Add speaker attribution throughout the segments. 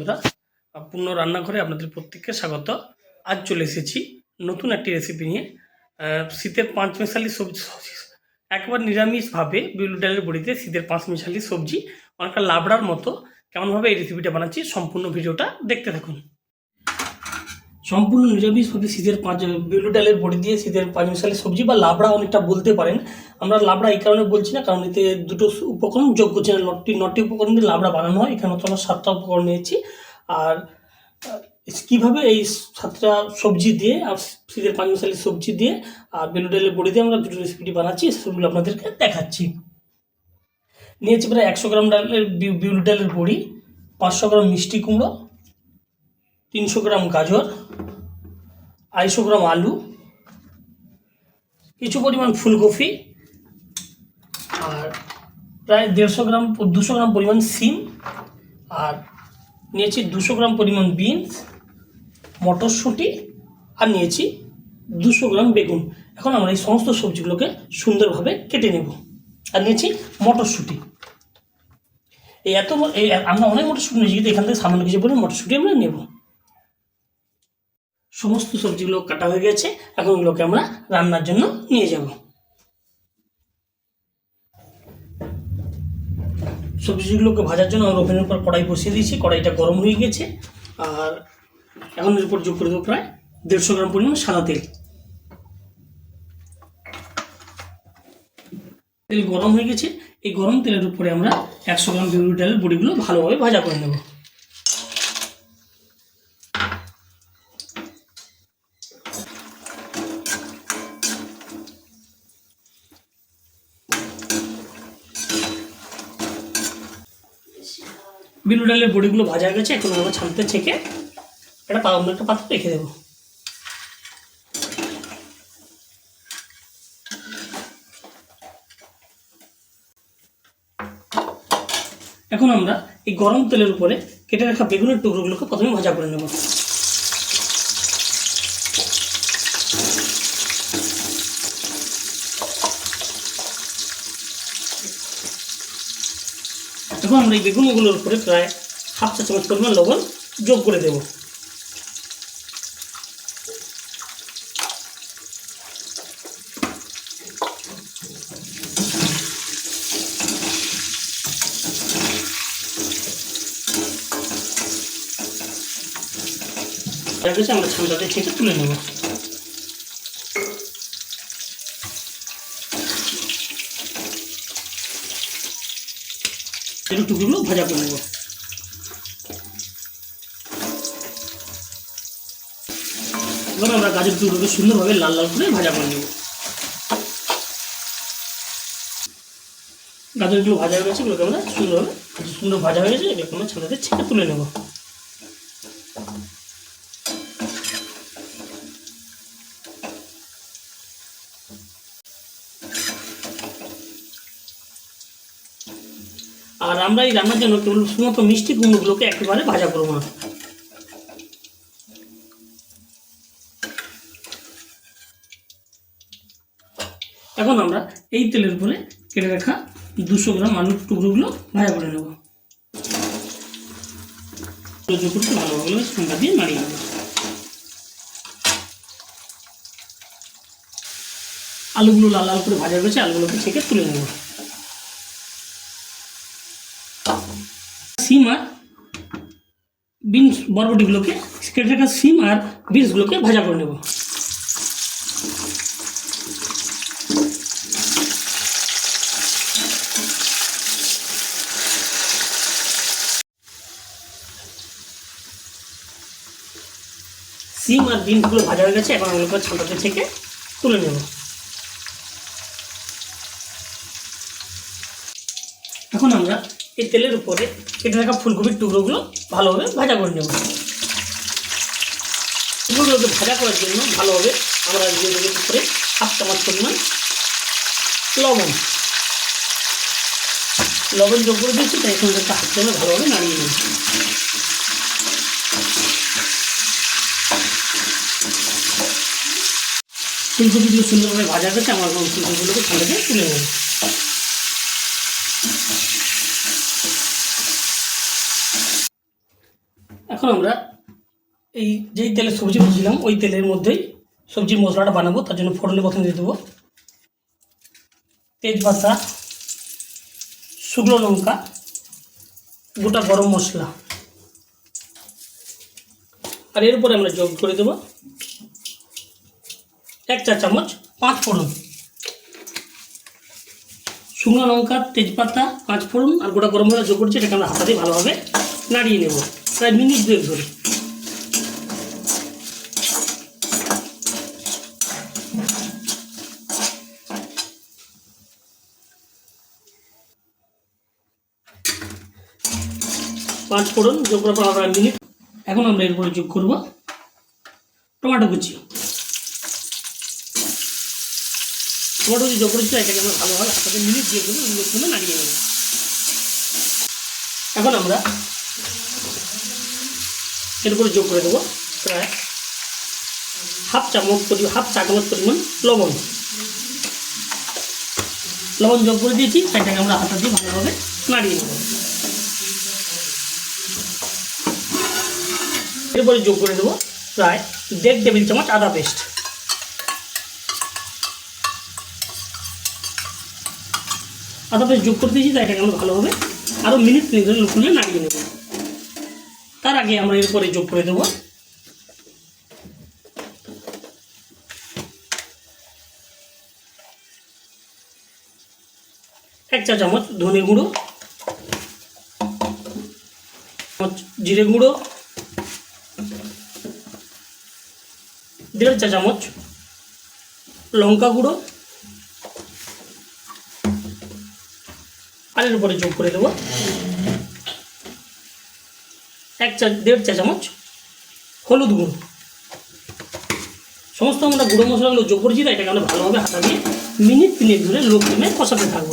Speaker 1: বন্ধুরা পূর্ণ রান্নাঘরে আপনাদের প্রত্যেককে স্বাগত। আজ চলে এসেছি নতুন একটি রেসিপি নিয়ে। শীতের পাঁচ মিশালি সবজি, একবার নিরামিষভাবে বিউলি ডালের বড়িতে শীতের পাঁচ মিশালি সবজি, অনেকটা লাবড়ার মতো কেমনভাবে এই রেসিপিটা বানাচ্ছি, সম্পূর্ণ ভিডিওটা দেখতে থাকুন। সম্পূর্ণ নিরামিষভাবে শীতের পাঁচ বিউলি ডালের বড়ি দিয়ে শীতের পাঁচ মিশালি সবজি বা লাবড়া অনেকটা বলতে পারেন। আমরা লাবড়া এই কারণে বলছি না, কারণ এতে দুটো উপকরণ যোগ করছি না নটি নটি উপকরণ দিয়ে লাবড়া বানানো হয়, এখানে তো আমরা সাতটা উপকরণ নিয়েছি। আর কীভাবে এই সাতটা সবজি দিয়ে, আর শীতের পাঁচ মিশালি সবজি দিয়ে, আর বেলু ডালের বড়ি দিয়ে আমরা দুটো রেসিপিটি বানাচ্ছি সেগুলো আপনাদেরকে দেখাচ্ছি। নিয়েছি প্রায় একশো গ্রাম ডালের বিউ- বিউলি ডালের বড়ি, পাঁচশো গ্রাম মিষ্টি কুমড়ো, তিনশো গ্রাম গাজর, আড়াইশো গ্রাম আলু, কিছু পরিমাণ ফুলকপি আর প্রায় দেড়শো গ্রাম, দুশো গ্রাম পরিমাণ সিম আর নিয়েছি দুশো গ্রাম পরিমাণ বিনস, মটরশুঁটি আর নিয়েছি দুশো গ্রাম বেগুন। এখন আমরা এই সমস্ত সবজিগুলোকে সুন্দরভাবে কেটে নেব। আর নিয়েছি মটরশুঁটি। এই এত এই আমরা অনেক মটরশুঁটি নিয়েছি, কিন্তু এখান থেকে সামান্য কিছু পরিমাণ মটরশুঁটি আমরা নেব। সমস্ত সবজিগুলো কাটা হয়ে গেছে, এখন এগুলোকে আমরা রান্নার জন্য নিয়ে যাব। সবজিগুলোকে ভাজার জন্য আমরা ওভেনের উপর কড়াই বসিয়ে দিয়েছি। কড়াইটা গরম হয়ে গেছে। আর এখন এর উপর যোগ করে দেবো প্রায় দেড়শো গ্রাম পরিমাণ সাদা তেল। তেল গরম হয়ে গেছে। এই গরম তেলের উপরে আমরা একশো গ্রাম বিউরি ডালের বড়িগুলো ভালোভাবে ভাজা করে নেব। বিউলি ডালের বড়িগুলো ভাজা গেছে, এখন আমরা ছানতে ছেঁকে একটা পা- একটা পাত্রে রেখে দেবো। এখন আমরা এই গরম তেলের উপরে কেটে রাখা বেগুনের টুকরোগুলোকে প্রথমে ভাজা করে নেব। এখন আমরা এই বেগুনগুলোর উপরে প্রায় হাফ চা চামচ পরিমাণ লবণ যোগ করে দেব। আমরা ছামটাতে ছেঁকে তুলে নেব একটু টুকরোগুলো ভাজা করে নেব। এবার আমরা গাজর টুকরোকে সুন্দরভাবে লাল লাল করে ভাজা করে নেব। গাজরগুলো ভাজা হয়ে গেছে, এগুলোকে আমরা সুন্দরভাবে সুন্দর ভাজা হয়ে গেছে, এগুলোকে আমরা ছানাতে ছেঁকে তুলে নেব আর আমরা এই রান্নার জন্য কেবল শুধুমাত্র মিষ্টি কুমড়োগুলোকে একেবারে ভাজা করব না। এখন আমরা এই তেলের উপরে কেটে রাখা দুশো গ্রাম আলুর টুকরোগুলো ভাজা করে নেব। করতে ভালোভাবে ঠান্ডা দিয়ে নাড়িয়ে নেব। আলুগুলো লাল লাল করে ভাজা হয়েছে আলুগুলোকে ছেঁকে তুলে নেব। সিম আর বিনস বরবটিগুলোকে কেটে রাখা সিম আর বিনসগুলোকে ভাজা করে নেব। সিম আর বিনসগুলো ভাজা হয়ে গেছে, এখন ওগুলোকে ঠান্ডাতে থেকে তুলে নেব। এখন আমরা এই তেলের উপরে কেটে রাখা ফুলকপির টুকরোগুলো ভালোভাবে ভাজা করে নেব। টুকরোগুলোকে ভাজা করার জন্য ভালোভাবে আমরা উপরে হাফ চামচ পরিমাণ লবণ। লবণ যোগ করে দিয়েছি, তাই এখন একটা হাত চামচ ভালোভাবে নাড়িয়ে নেব। ফুলকপিগুলো সুন্দরভাবে ভাজা গেছে, আমার ফুলকপিগুলোকে ঠান্ডাতে তুলে নেব। এখন আমরা এই যেই তেলে সবজি ভেজেছিলাম ওই তেলের মধ্যেই সবজির মশলাটা বানাবো, তার জন্য ফোড়নে প্রথমে দিয়ে দেবো তেজপাতা, শুকনো লঙ্কা, গোটা গরম মশলা। আর এর উপরে আমরা যোগ করে দেবো এক চা চামচ পাঁচ ফোড়ন। শুকনো লঙ্কা, তেজপাতা, পাঁচ ফোড়ন আর গোটা গরম মশলা যোগ করছি, এটাকে আমরা হাতা দিয়ে ভালোভাবে নাড়িয়ে নেব। প্রায় মিনিট দুয়েক ধরে পাঁচ ফোড়ন যোগ করার পর আমরা মিনিট। এখন আমরা এরপরে যোগ করব। টমেটো কুচি। টমেটো কুচি যোগ করেছি, এটাকে আমরা ভালোভাবে হাতাতে মিনিট দিয়ে দেবো, মিনিট নাড়িয়ে নেব এখন আমরা এরপরে যোগ করে দেবো প্রায় হাফ চামচ পরি হাফ চামচ পরিমাণ লবণ লবণ যোগ করে দিয়েছি এটাকে আমরা হাতা দিয়ে ভালোভাবে নাড়িয়ে নেব এরপরে যোগ করে দেবো প্রায় দেড় টেবিল চামচ আদা পেস্ট আদা পেস্ট যোগ করে দিয়েছি তাই এটাকে আমরা ভালোভাবে আরও মিনিট তিন ধরে লুকুলে নাড়িয়ে নেব তার আগে আমরা এরপরে যোগ করে দেবো। এক চা চামচ ধনে গুঁড়ো জিরে গুঁড়ো, দেড় চা চামচ লঙ্কা গুঁড়ো, আর এর উপরে যোগ করে দেবো। এক দেড় চা চামচ হলুদ গুঁড়ো। সমস্ত আমরা গুঁড়ো মশলাগুলো যোগ করেছি, তাই এটাকে আমরা ভালোভাবে হাতা দিয়ে মিনিট তিনেক ধরে লো ফ্লেমে কষাতে থাকব।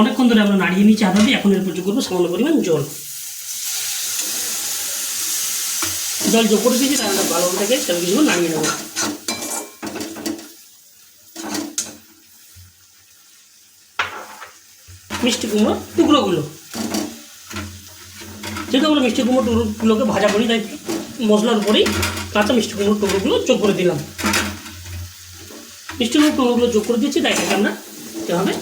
Speaker 1: অনেকক্ষণ ধরে আমরা নাড়িয়ে নিচ্ছি হাতা দিয়ে, এখন এরপর যোগ করব সামান্য পরিমাণ জল। জল যোগ করে দিয়েছি তাহলে ভালো থাকে সেটা কিছু নামিয়ে নেব। মিষ্টি কুমড়ো টুকরোগুলো। যেহেতু আমরা মিষ্টি কুমড়ো টুকরোগুলোকে ভাজা করি, তাই মশলার উপরেই কাঁচা মিষ্টি কুমড়ো টুকরোগুলো যোগ করে দিলাম। মিষ্টি কুমড়ো টুকরোগুলো যোগ করে দিয়েছি, তাই এটাকে আমরা এভাবে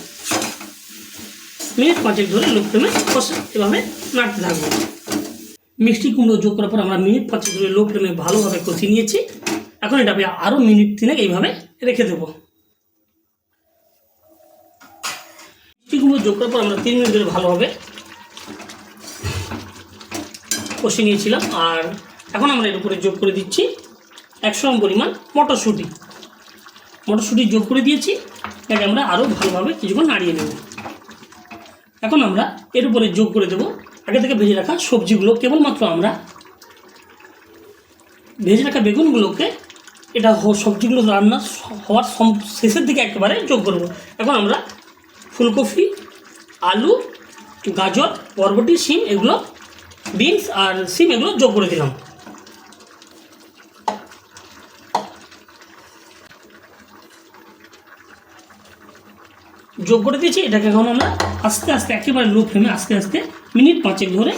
Speaker 1: মিনিট পাঁচেক ধরে লোক ফ্লেমে কষা এভাবে নাড়তে থাকব। মিষ্টি কুমড়ো যোগ করার পর আমরা মিনিট পাঁচ ধরে লো ফ্লেমে ভালোভাবে কষিয়ে নিয়েছি। এখন এটাকে আরও মিনিট তিনেক এইভাবে রেখে দেবো। মিষ্টি কুমড়ো যোগ করার পর আমরা তিন মিনিট ধরে ভালোভাবে কষিয়ে নিয়েছিলাম আর এখন আমরা এর উপরে যোগ করে দিচ্ছি একশো গ্রাম পরিমাণ মটরশুঁটি। মটরশুঁটি যোগ করে দিয়েছি, এটাকে আমরা আরও ভালোভাবে কিছুক্ষণ নাড়িয়ে নেব। এখন আমরা এর উপরে যোগ করে দেবো। আগে থেকে ভেজে রাখা সবজিগুলো, কেবলমাত্র আমরা ভেজে রাখা বেগুনগুলোকে এটা সবজিগুলো রান্না হওয়ার শেষের দিকে একেবারে যোগ করব এখন আমরা ফুলকপি, আলু, গাজর, বরবটি, শিম, এগুলো বিনস আর সিম এগুলো যোগ করে দিলাম। যোগ করে দিয়েছি, এটাকে এখন আমরা আস্তে আস্তে একেবারে লো ফ্লেমে আস্তে আস্তে মিনিট পাঁচেক ধরে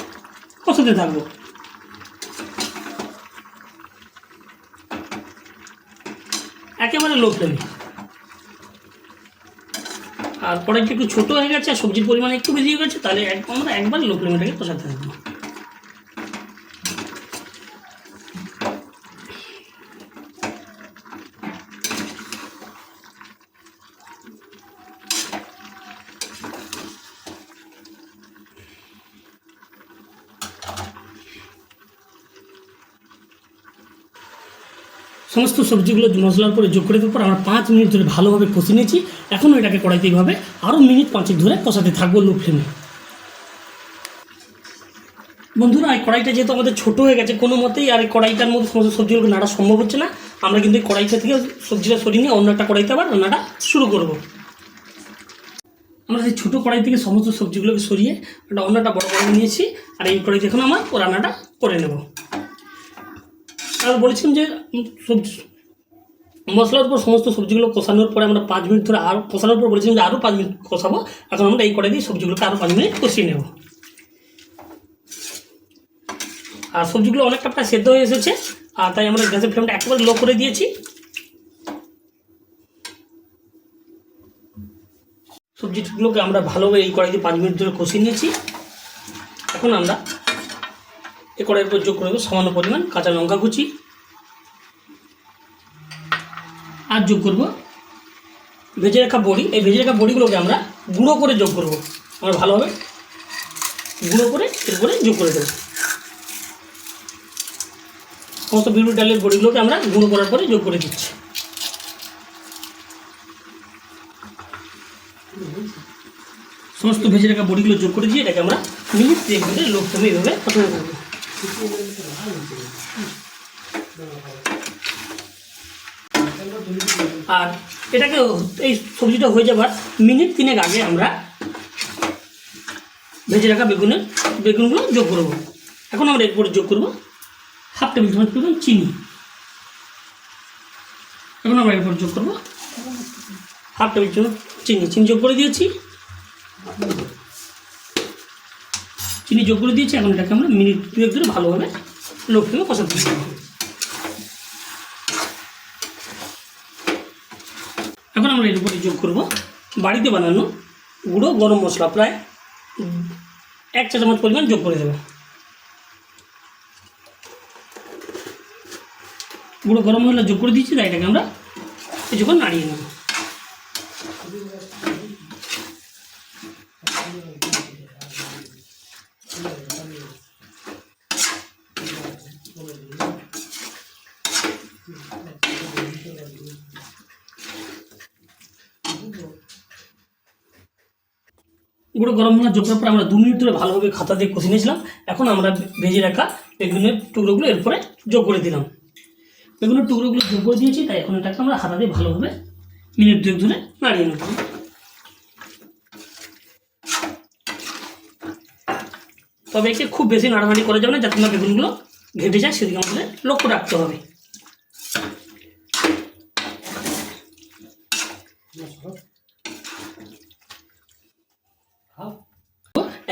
Speaker 1: কষাতে থাকব। একেবারে লো ফ্লেমে আর কড়াইটা একটু ছোটো হয়ে গেছে, আর সবজির পরিমাণ একটু বেশি হয়ে গেছে, তাহলে আমরা একবার লো ফ্লেমেটাকে কষাতে থাকব। সমস্ত সবজিগুলো মশলার পরে যোগ করে দেওয়ার পর আমরা পাঁচ মিনিট ধরে ভালোভাবে কষে নিয়েছি। এখনও এটাকে কড়াইতে এইভাবে আরও মিনিট পাঁচেক ধরে কষাতে থাকব লো ফ্লেমে বন্ধুরা, এই কড়াইটা যেহেতু আমাদের ছোটো হয়ে গেছে কোনো মতেই, আর এই কড়াইটার মধ্যে সমস্ত সবজিগুলোকে নাড়া সম্ভব হচ্ছে না, আমরা কিন্তু এই কড়াইটা থেকে সবজিটা সরিয়ে নিয়ে অন্য একটা কড়াইতে আবার রান্নাটা শুরু করব। আমরা সেই ছোটো কড়াই থেকে সমস্ত সবজিগুলোকে সরিয়ে একটা অন্য একটা বড় কড়াই নিয়েছি, আর এই কড়াইতে এখন আমার রান্নাটা করে নেব। আর বলেছিলাম যে সবজি, মশলার উপর সমস্ত সবজিগুলো কষানোর পরে আমরা পাঁচ মিনিট ধরে আরও কষানোর পর বলেছিলাম যে আরও পাঁচ মিনিট কষাবো। এখন আমরা এই কড়াই দিয়ে সবজিগুলোকে আরও পাঁচ মিনিট কষিয়ে নেব। আর সবজিগুলো অনেকটা প্রায় সেদ্ধ হয়ে এসেছে, আর তাই আমরা গ্যাসের ফ্লেমটা একেবারে লো করে দিয়েছি। সবজিগুলোকে আমরা ভালোভাবে এই কড়াইতে পাঁচ মিনিট ধরে কষিয়ে নিয়েছি। এখন আমরা কড়াইয়ের উপর যোগ করে দেবো, সামান্য পরিমাণ কাঁচা লঙ্কা কুচি। আর যোগ করব ভেজে রাখা বড়ি। এই ভেজে রাখা বড়িগুলোকে আমরা গুঁড়ো করে যোগ করব। আমরা ভালোভাবে গুঁড়ো করে এরপরে যোগ করে দেবো। সমস্ত বিউলি ডালের বড়িগুলোকে আমরা গুঁড়ো করার পরে যোগ করে দিচ্ছি। সমস্ত ভেজে রাখা বড়িগুলো যোগ করে দিয়ে এটাকে আমরা মিনিট দিয়ে করে লোক ফ্লেমে এইভাবে প্রথমে করব। আর এটাকে এই সবজিটা হয়ে যাবার মিনিট তিনেক আগে আমরা ভেজে রাখা বেগুনের, বেগুনগুলো যোগ করব। এখন আমরা এরপরে যোগ করব হাফ টেবিল চামচ পরিমাণ চিনি। এখন আমরা এরপর যোগ করব হাফ টেবিল চামচ চিনি। চিনি যোগ করে দিয়েছি। চিনি যোগ করে দিয়েছি এখন এটাকে আমরা মিনিট দুয়েক ধরে ভালোভাবে লো ফ্লেমে দিচ্ছি এখন আমরা এর উপরে যোগ করব। বাড়িতে বানানো গুঁড়ো, গরম মশলা প্রায় এক চা চামচ পরিমাণ যোগ করে দেবে। গুঁড়ো গরম মশলা যোগ করে দিচ্ছি তাই এটাকে আমরা কিছুক্ষণ নাড়িয়ে নেব। গুঁড়ো গরম মশলা যোগ করার পর আমরা দু মিনিট ধরে ভালোভাবে খাতা দিয়ে কষে নিয়েছিলাম। এখন আমরা ভেজে রাখা বেগুনের টুকরোগুলো এরপরে যোগ করে দিলাম। বেগুনের টুকরোগুলো যোগ করে দিয়েছি, তাই এখন এটাকে আমরা হাতা দিয়ে ভালোভাবে মিনিট দুয়েক ধরে নাড়িয়ে নেব। তবে একে খুব বেশি নাড়ানাড়ি করা যাবে না, যাতে না বেগুনগুলো ঘেটে যায়, সেদিকে আমাদের লক্ষ্য রাখতে হবে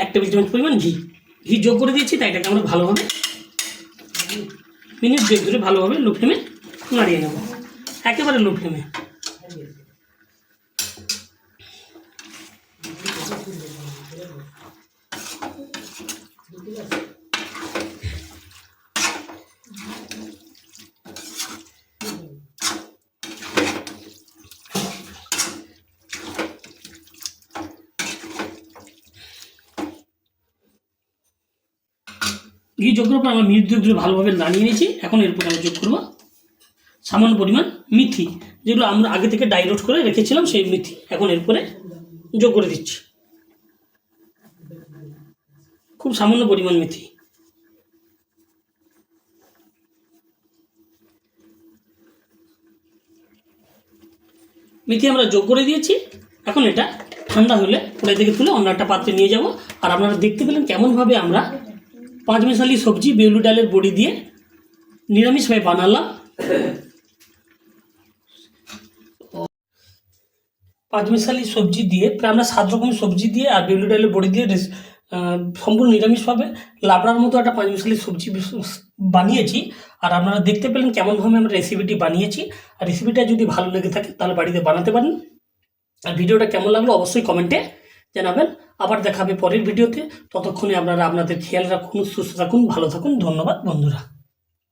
Speaker 1: এক টেবিল চামচ পরিমাণ ঘি। ঘি যোগ করে দিয়েছি, তাই এটাকে আমরা ভালোভাবে মিনিট দুয়েক ধরে ভালোভাবে লো ফ্লেমে নাড়িয়ে নেব। একেবারে লো ফ্লেমে ঘি যোগ করার পর আমরা দুয়েক ভালোভাবে নাড়িয়ে নিয়েছি। এখন এরপরে আমরা যোগ করব সামান্য পরিমাণ মিথি, যেগুলো আমরা আগে থেকে ডাইলোট করে রেখেছিলাম সেই মিথি। এখন এরপরে যোগ করে দিচ্ছি। খুব সামান্য পরিমাণ মেথি। মেথি আমরা যোগ করে দিয়েছি। এখন এটা ঠান্ডা হলে কড়াই থেকে তুলে অন্য একটা পাত্রে নিয়ে যাব। আর আপনারা দেখতে পেলেন কেমনভাবে আমরা পাঁচ মিশালি সবজি বেলু ডালের বড়ি দিয়ে নিরামিষভাবে বানালাম। পাঁচমিশালি সবজি দিয়ে, প্রায় আমরা সাত রকম সবজি দিয়ে আর বেলু ডালের বড়ি দিয়ে সম্পূর্ণ নিরামিষভাবে লাবড়ার মতো একটা পাঁচমিশালি সবজি বানিয়েছি। আর আপনারা দেখতে পেলেন কেমনভাবে আমরা রেসিপিটি বানিয়েছি। আর রেসিপিটা যদি ভালো লেগে থাকে, তাহলে বাড়িতে বানাতে পারেন। আর ভিডিওটা কেমন লাগল অবশ্যই কমেন্টে জানাবেন। আবার দেখাবে পরের ভিডিওতে। ততক্ষণে আপনারা আপনাদের খেয়াল রাখুন, সুস্থ থাকুন, ভালো থাকুন। ধন্যবাদ বন্ধুরা।